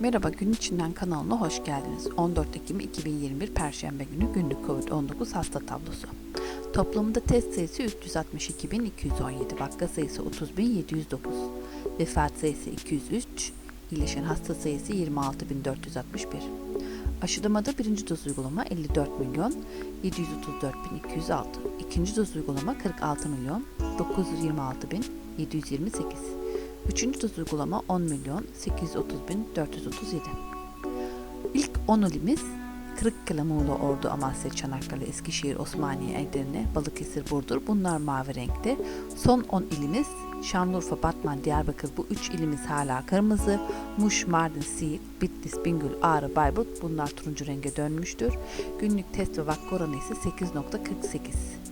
Merhaba Gün İçinden kanalına hoş geldiniz. 14 Ekim 2021 Perşembe günü günlük COVID-19 hasta tablosu. Toplamda test sayısı 362.217, vaka sayısı 30.709, vefat sayısı 203, iyileşen hasta sayısı 26.461. Aşılamada birinci doz uygulama 54 milyon 734.206, ikinci doz uygulama 46 milyon 926.728. Üçüncü uygulama 10 milyon 830 bin 437. İlk 10 ilimiz Kırıkkale, Ordu, Amasya, Çanakkale, Eskişehir, Osmaniye, Edirne, Balıkesir, Burdur. Bunlar mavi renkte. Son 10 ilimiz Şanlıurfa, Batman, Diyarbakır bu 3 ilimiz hala kırmızı. Muş, Mardin, Siirt, Bitlis, Bingöl, Ağrı, Bayburt bunlar turuncu renge dönmüştür. Günlük test ve vaka oranı ise 8.48.